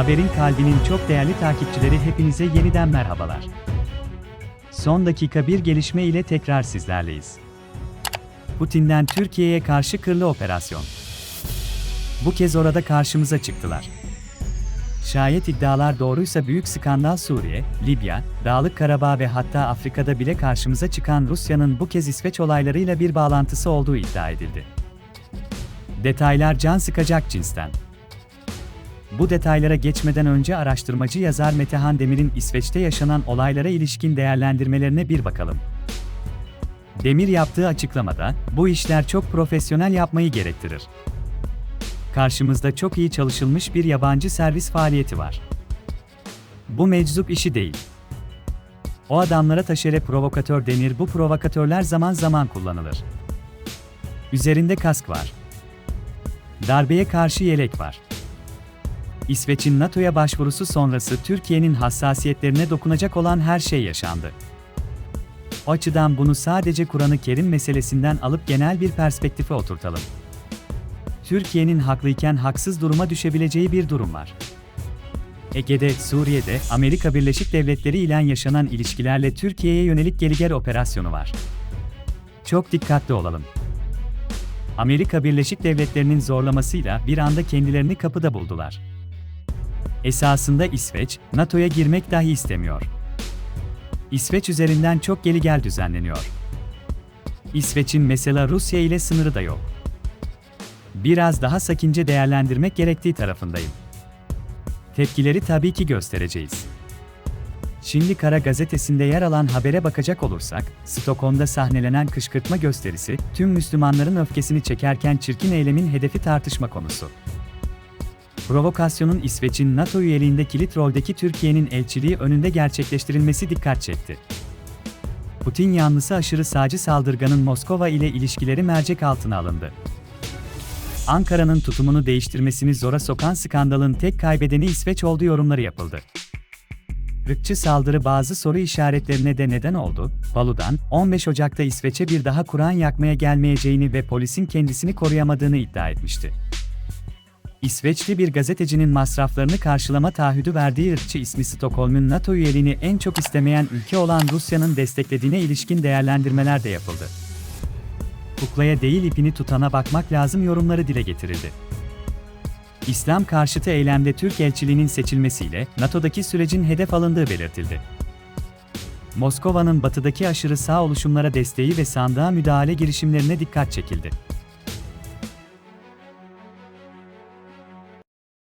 Haberin kalbinin çok değerli takipçileri hepinize yeniden merhabalar. Son dakika bir gelişme ile tekrar sizlerleyiz. Putin'den Türkiye'ye karşı kırlı operasyon. Bu kez orada karşımıza çıktılar. Şayet iddialar doğruysa büyük skandal Suriye, Libya, Dağlık Karabağ ve hatta Afrika'da bile karşımıza çıkan Rusya'nın bu kez İsveç olaylarıyla bir bağlantısı olduğu iddia edildi. Detaylar can sıkacak cinsten. Bu detaylara geçmeden önce araştırmacı yazar Metehan Demir'in İsveç'te yaşanan olaylara ilişkin değerlendirmelerine bir bakalım. Demir yaptığı açıklamada, bu işler çok profesyonel yapmayı gerektirir. Karşımızda çok iyi çalışılmış bir yabancı servis faaliyeti var. Bu meczup işi değil. O adamlara taşere provokatör denir bu provokatörler zaman zaman kullanılır. Üzerinde kask var. Darbeye karşı yelek var. İsveç'in NATO'ya başvurusu sonrası Türkiye'nin hassasiyetlerine dokunacak olan her şey yaşandı. O açıdan bunu sadece Kur'an-ı Kerim meselesinden alıp genel bir perspektife oturtalım. Türkiye'nin haklıyken haksız duruma düşebileceği bir durum var. Ege'de, Suriye'de, Amerika Birleşik Devletleri ile yaşanan ilişkilerle Türkiye'ye yönelik Geliger operasyonu var. Çok dikkatli olalım. Amerika Birleşik Devletleri'nin zorlamasıyla bir anda kendilerini kapıda buldular. Esasında İsveç, NATO'ya girmek dahi istemiyor. İsveç üzerinden çok geli gel düzenleniyor. İsveç'in mesela Rusya ile sınırı da yok. Biraz daha sakince değerlendirmek gerektiği tarafındayım. Tepkileri tabii ki göstereceğiz. Şimdi Kara gazetesinde yer alan habere bakacak olursak, Stockholm'da sahnelenen kışkırtma gösterisi, tüm Müslümanların öfkesini çekerken çirkin eylemin hedefi tartışma konusu. Provokasyonun İsveç'in NATO üyeliğinde kilit roldeki Türkiye'nin elçiliği önünde gerçekleştirilmesi dikkat çekti. Putin yanlısı aşırı sağcı saldırganın Moskova ile ilişkileri mercek altına alındı. Ankara'nın tutumunu değiştirmesini zora sokan skandalın tek kaybedeni İsveç olduğu yorumları yapıldı. Irkçı saldırı bazı soru işaretlerine de neden oldu. Balu'dan, 15 Ocak'ta İsveç'e bir daha Kur'an yakmaya gelmeyeceğini ve polisin kendisini koruyamadığını iddia etmişti. İsveçli bir gazetecinin masraflarını karşılama taahhüdü verdiği ırkçı ismi Stockholm'un NATO üyeliğini en çok istemeyen ülke olan Rusya'nın desteklediğine ilişkin değerlendirmeler de yapıldı. Kuklaya değil ipini tutana bakmak lazım yorumları dile getirildi. İslam karşıtı eylemde Türk elçiliğinin seçilmesiyle NATO'daki sürecin hedef alındığı belirtildi. Moskova'nın batıdaki aşırı sağ oluşumlara desteği ve sandığa müdahale girişimlerine dikkat çekildi.